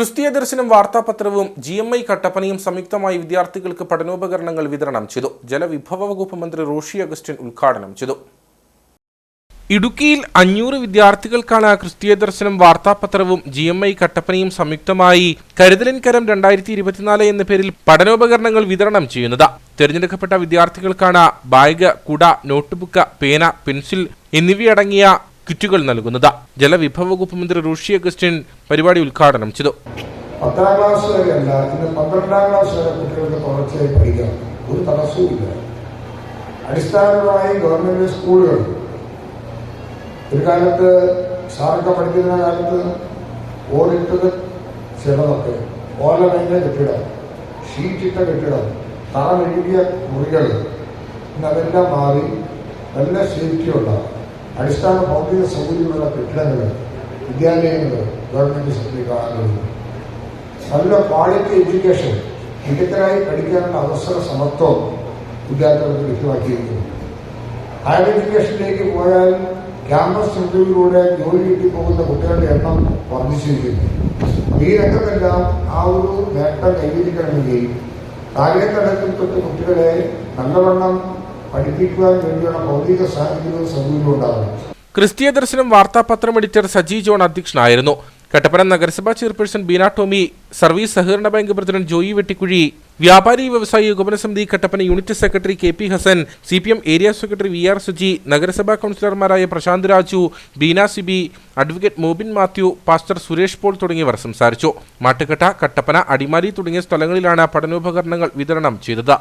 ക്രിസ്തീയ ദർശനം വാർത്താപത്രവും ജി എം ഐ കട്ടപ്പനയും സംയുക്തമായി വിദ്യാർത്ഥികൾക്ക് പഠനോപകരണങ്ങൾ വിതരണം ചെയ്തു. ജലവിഭവ വകുപ്പ് മന്ത്രി റോഷി അഗസ്റ്റിൻ ഉദ്ഘാടനം ചെയ്തു. ഇടുക്കിയിൽ അഞ്ഞൂറ് വിദ്യാർത്ഥികൾക്കാണ് ക്രിസ്തീയ ദർശനം വാർത്താപത്രവും ജി എം ഐ കട്ടപ്പനയും സംയുക്തമായി കരുതലിൻ കരം രണ്ടായിരത്തി ഇരുപത്തിനാല് എന്ന പേരിൽ പഠനോപകരണങ്ങൾ വിതരണം ചെയ്യുന്നത്. തിരഞ്ഞെടുക്കപ്പെട്ട വിദ്യാർത്ഥികൾക്കാണ് ബാഗ് കുട നോട്ട്ബുക്ക് പേന പെൻസിൽ എന്നിവയടങ്ങിയ കിറ്റുകൾ നൽകുന്നത്. ജലവിഭവ വകുപ്പ് മന്ത്രി റോഷി അഗസ്റ്റിൻ പരിപാടി ഉദ്ഘാടനം ചെയ്തു. പത്താം ക്ലാസ് വരെ അല്ല ഇന്ന് പന്ത്രണ്ടാം ക്ലാസ് വരെ കുട്ടികൾക്ക് തുടർച്ചയായി പഠിക്കാം. ഒരു തടസ്സവുമില്ല അടിസ്ഥാനപരമായി ഗവൺമെന്റ് സ്കൂളുകൾ. ഒരു കാലത്ത് സാറൊക്കെ പഠിക്കുന്ന കാലത്ത് ഓടിട്ടത് ചിലതൊക്കെ ഓല കഴിഞ്ഞ കെട്ടിടം ഷീറ്റിട്ട കെട്ടിടം തറ മെഴുകിയ മുറികൾ. ഇന്ന് അതെല്ലാം മാറി നല്ല സേഫ്റ്റി ഉള്ള അടിസ്ഥാന ഭൗതിക സൗകര്യമുള്ള കെട്ടിടങ്ങൾ വിദ്യാലയങ്ങൾ ഗവൺമെന്റ് കാണാൻ കഴിയും നല്ല ക്വാളിറ്റി എഡ്യൂക്കേഷൻ മികച്ചരായി പഠിക്കാനുള്ള അവസര സമത്വം വിദ്യാർത്ഥികൾക്ക് ലഭ്യമാക്കിയിരിക്കുന്നു ഹയർ എഡ്യൂക്കേഷനിലേക്ക് പോയാൽ ക്യാമ്പസ് ഇന്റർവ്യൂയിലൂടെ ജോലി കിട്ടി പോകുന്ന കുട്ടികളുടെ എണ്ണം വർദ്ധിച്ചിരിക്കുന്നു. ഈ രംഗത്തെല്ലാം ആ ഒരു നേട്ടം കൈവരിക്കണമെങ്കിൽ താഴേത്തടത്തിൽ തൊട്ട് കുട്ടികളെ നല്ലവണ്ണം പഠിപ്പിക്കുവാൻ വേണ്ടിയുള്ള ഭൗതിക സാഹചര്യവും സൗകര്യവും ഉണ്ടാകണം ക്രിസ്തീയ ദർശനം വാർത്താപത്രം എഡിറ്റർ സജി ജോൺ അധ്യക്ഷനായിരുന്നു. കട്ടപ്പന നഗരസഭാ ചെയർപേഴ്സൺ ബീന ടോമി സർവീസ് സഹകരണ ബാങ്ക് പ്രസിഡന്റ് ജോയി വെട്ടിക്കുഴി വ്യാപാരി വ്യവസായി ഏകോപന സമിതി Kattappana unit secretary K P Hassan C P M area secretary V R Suji നഗരസഭാ കൗൺസിലർമാരായ പ്രശാന്ത് രാജു ബീന സിബി അഡ്വക്കേറ്റ് മോബിൻ മാത്യു പാസ്റ്റർ സുരേഷ് പോൾ തുടങ്ങിയവർ സംസാരിച്ചു. മാട്ടുകട്ട കട്ടപ്പന അടിമാലി തുടങ്ങിയ സ്ഥലങ്ങളിലാണ് പഠനോപകരണങ്ങൾ വിതരണം ചെയ്തത്.